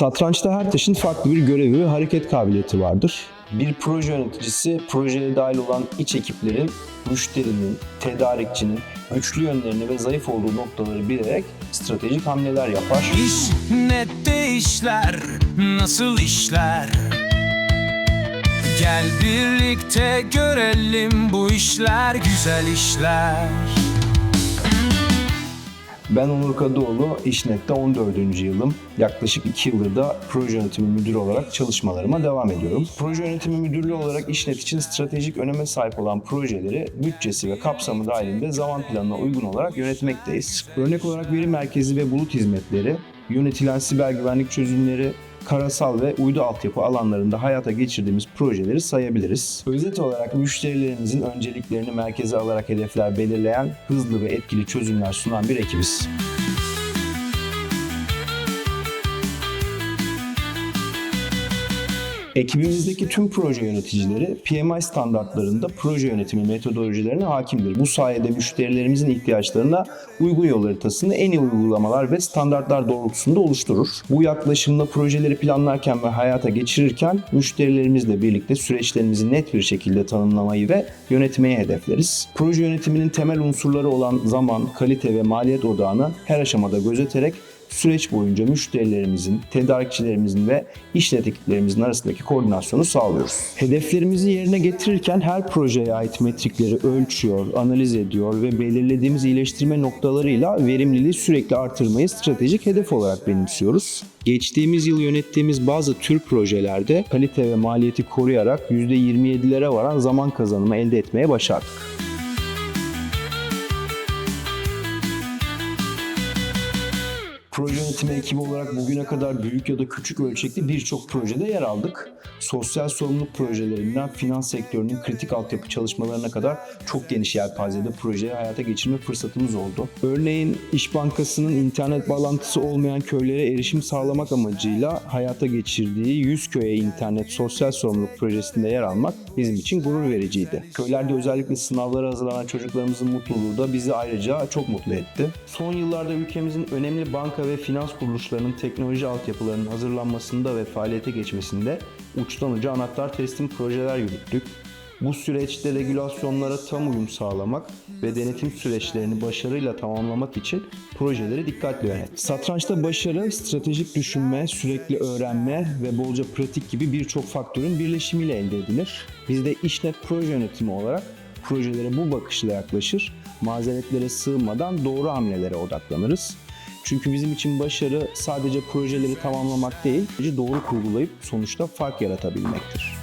Satrançta her taşın farklı bir görevi ve hareket kabiliyeti vardır. Bir proje yöneticisi projeye dahil olan iç ekiplerin, müşterinin, tedarikçinin güçlü yönlerini ve zayıf olduğu noktaları bilerek stratejik hamleler yapar. İş nette işler nasıl işler Gel birlikte görelim bu işler güzel işler Ben Onur Kadıoğlu, İşnet'te 14. yılım. Yaklaşık 2 yıldır da proje yönetimi müdürü olarak çalışmalarıma devam ediyorum. Proje yönetimi müdürlüğü olarak İşnet için stratejik öneme sahip olan projeleri bütçesi ve kapsamı dahilinde zaman planına uygun olarak yönetmekteyiz. Örnek olarak veri merkezi ve bulut hizmetleri, yönetilen siber güvenlik çözümleri, karasal ve uydu altyapı alanlarında hayata geçirdiğimiz projeleri sayabiliriz. Özet olarak müşterilerimizin önceliklerini merkeze alarak hedefler belirleyen, hızlı ve etkili çözümler sunan bir ekibiz. Ekibimizdeki tüm proje yöneticileri PMI standartlarında proje yönetimi metodolojilerine hakimdir. Bu sayede müşterilerimizin ihtiyaçlarına uygun yol haritasını en iyi uygulamalar ve standartlar doğrultusunda oluşturur. Bu yaklaşımla projeleri planlarken ve hayata geçirirken müşterilerimizle birlikte süreçlerimizi net bir şekilde tanımlamayı ve yönetmeyi hedefleriz. Proje yönetiminin temel unsurları olan zaman, kalite ve maliyet odağını her aşamada gözeterek süreç boyunca müşterilerimizin, tedarikçilerimizin ve işlet ekiplerimizin arasındaki koordinasyonu sağlıyoruz. Hedeflerimizi yerine getirirken her projeye ait metrikleri ölçüyor, analiz ediyor ve belirlediğimiz iyileştirme noktalarıyla verimliliği sürekli artırmayı stratejik hedef olarak benimsiyoruz. Geçtiğimiz yıl yönettiğimiz bazı tür projelerde kalite ve maliyeti koruyarak %27'lere varan zaman kazanımı elde etmeye başardık. Proje yönetimi ekibi olarak bugüne kadar büyük ya da küçük ölçekli birçok projede yer aldık. Sosyal sorumluluk projelerinden finans sektörünün kritik altyapı çalışmalarına kadar çok geniş yelpazede projeyi hayata geçirme fırsatımız oldu. Örneğin İş Bankası'nın internet bağlantısı olmayan köylere erişim sağlamak amacıyla hayata geçirdiği 100 köye internet sosyal sorumluluk projesinde yer almak bizim için gurur vericiydi. Köylerde özellikle sınavlara hazırlanan çocuklarımızın mutluluğu da bizi ayrıca çok mutlu etti. Son yıllarda ülkemizin önemli banka ve finans kuruluşlarının teknoloji altyapılarının hazırlanmasında ve faaliyete geçmesinde uçtan uca anahtar teslim projeler yürüttük. Bu süreçte regülasyonlara tam uyum sağlamak ve denetim süreçlerini başarıyla tamamlamak için projeleri dikkatli yönet. Satrançta başarı, stratejik düşünme, sürekli öğrenme ve bolca pratik gibi birçok faktörün birleşimiyle elde edilir. Biz de işnet proje yönetimi olarak projelere bu bakışla yaklaşır, mazeretlere sığmadan doğru hamlelere odaklanırız. Çünkü bizim için başarı sadece projeleri tamamlamak değil, doğru kurgulayıp sonuçta fark yaratabilmektir.